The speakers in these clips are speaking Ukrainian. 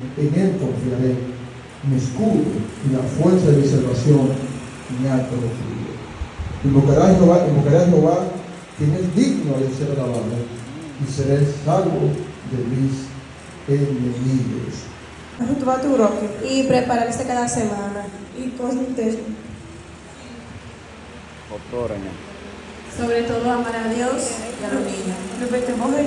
En Él confiaré, mi escudo y la fuerza de mi salvación, mi alto refugio. Invocará a Jehová, invocará a Jehová, quien es digno de ser alabado, y seré salvo de mis enemigos. Ajuntar tu roque y prepararse cada semana y contentarse. Sobre todo amar a Dios y a los niños. Repetemos el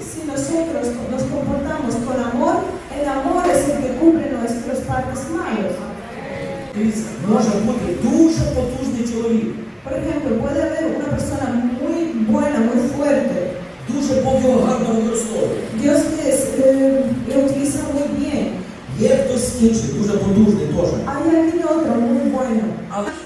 Si nosotros nos comportamos con amor, el amor es el que cubre nuestros partes malos. Дивіться, може бути дуже потужний чоловік, Por ejemplo, puede haber una persona muy buena, muy fuerte. дуже Бог його гарно використовує. Dios les, eh, lo utiliza muy bien. Є хтось інший, дуже потужний теж. Hay alguien otro muy bueno.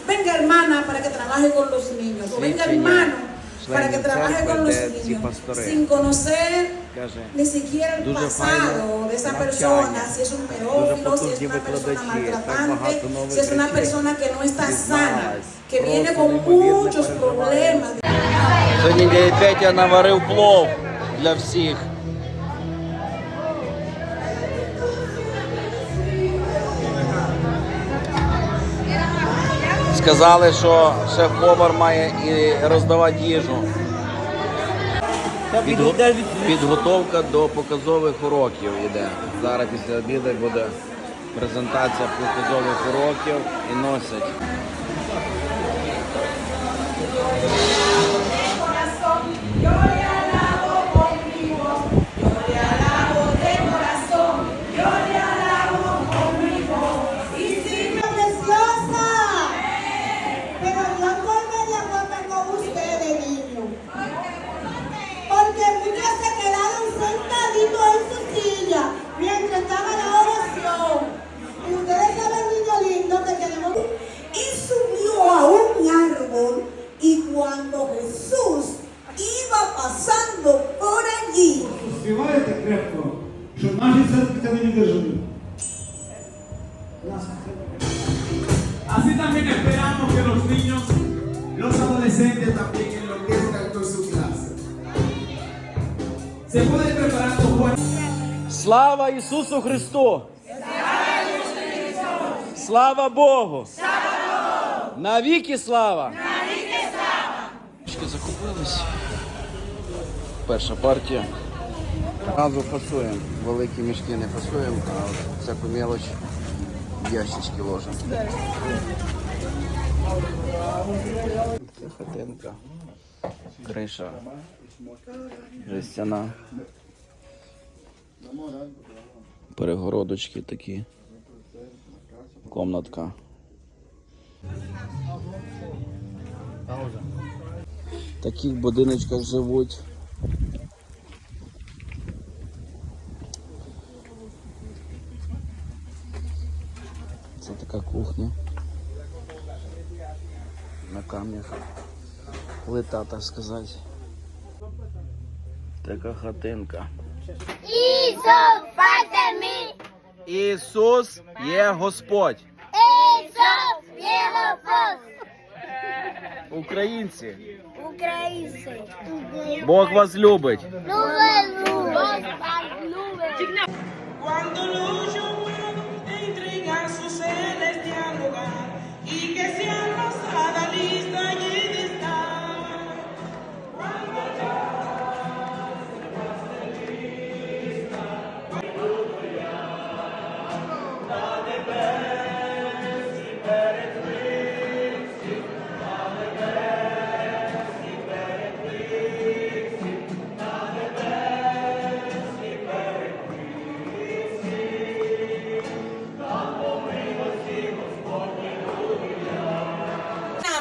Venga hermana para que trabaje con los niños. O venga Свідчення hermano para que членів trabaje con церкви, los де ці niños. пастори. Sin conocer Каже, ni siquiera el Дуже pasado файне de esa навчання. persona, si es un pedófilo, si es потужні una persona викладачі, так maltratante, багато нових si es una речей persona que no está sana, дізналась. que viene Просто con неймовірне muchos переживання. problemas. Сьогодні дядя Петя наварив плов для всіх. Сказали, що шеф-повар має і роздавати їжу. Підго- Підготовка до показових уроків йде. Зараз після обіду буде презентація показових уроків і носять. Співаєте крепко, щоб наші церкви тебе не дожили. Así también esperamos que los niños, los adolescentes también enloquezcan con su clase. Se pueden preparar con buen Слава Ісусу Христу! Слава Богу! Навіки слава! Навіки слава! Закупились. Перша партія. Разу фасуємо. Великі мішки не фасуємо, а всяку мелоч ящички ложимо. Це хатинка. Криша. Жестяна. Перегородочки такі. Комнатка. В таких будиночках живуть. Така кухня. На камнях. Плита, так сказати. Така хатинка. Ісус, Пате! Ісус є Господь. Ісус, Єгофос! Українці, Українці! Бог вас любить. Cuando los llamados entren a su celestial hogar y que sean los adalí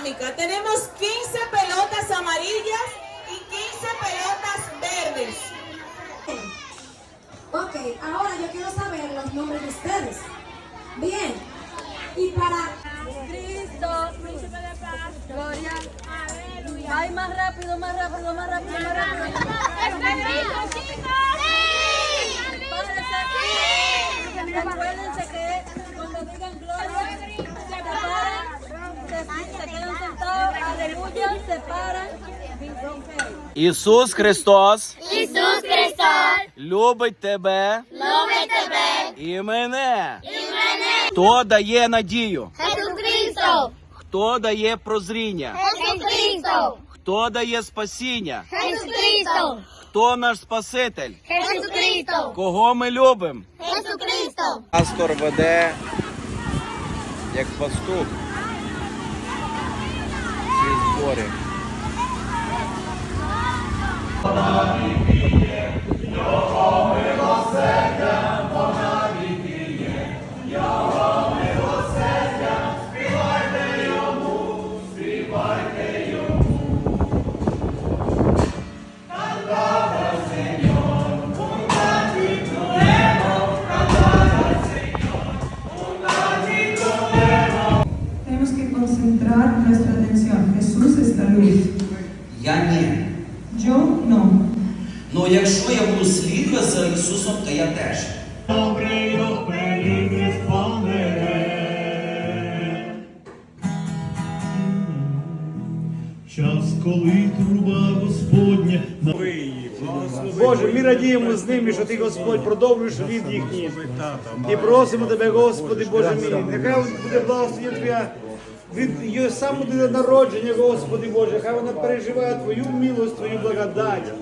Dinámica. Tenemos 15 pelotas amarillas y 15 pelotas verdes. Ok, ahora yo quiero saber los nombres de ustedes. Bien. Y para Cristo, príncipe de paz, gloria. Ay, más rápido, más rápido, más rápido, más rápido. ¡Espedito, chicos! ¡Sí! Recuérdense que Ісус Христос Ісус Христос, любить тебе любить тебе і мене. і мене. Хто дає надію? Cristo, Хто дає прозріння? Cristo, Хто дає спасіння? Cristo, Хто наш Спаситель? Cristo, Кого ми любимо? Cristo. Пастор веде як пастух збори. Tenemos Я ні. Yo no. Ну якщо я буду слідувати за Ісусом, то я теж. Час, коли труба Господня Боже, ми радіємо з ними, що ти Господь продовжуєш рід їхній. І просимо тебе, Господи, Боже мій, нехай буде благословення Твоя від її самого народження, Господи Боже, хай вона переживає Твою милость, Твою благодать.